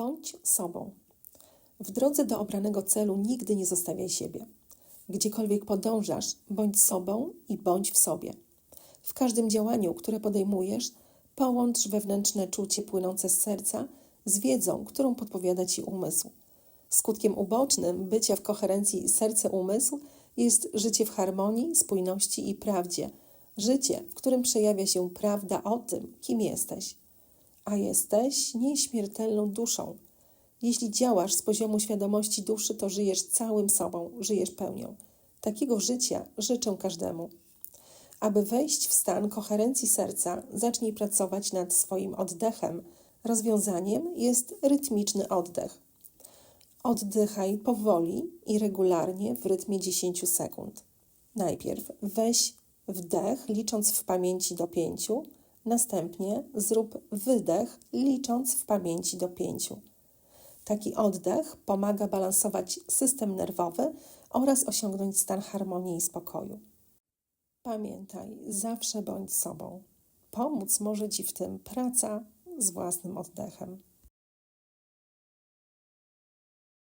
Bądź sobą. W drodze do obranego celu nigdy nie zostawiaj siebie. Gdziekolwiek podążasz, bądź sobą i bądź w sobie. W każdym działaniu, które podejmujesz, połącz wewnętrzne czucie płynące z serca z wiedzą, którą podpowiada ci umysł. Skutkiem ubocznym bycia w koherencji serce-umysł jest życie w harmonii, spójności i prawdzie. Życie, w którym przejawia się prawda o tym, kim jesteś. A jesteś nieśmiertelną duszą. Jeśli działasz z poziomu świadomości duszy, to żyjesz całym sobą, żyjesz pełnią. Takiego życia życzę każdemu. Aby wejść w stan koherencji serca, zacznij pracować nad swoim oddechem. Rozwiązaniem jest rytmiczny oddech. Oddychaj powoli i regularnie w rytmie 10 sekund. Najpierw weź wdech, licząc w pamięci do 5, następnie zrób wydech, licząc w pamięci do 5. Taki oddech pomaga balansować system nerwowy oraz osiągnąć stan harmonii i spokoju. Pamiętaj, zawsze bądź sobą. Pomóc może Ci w tym praca z własnym oddechem.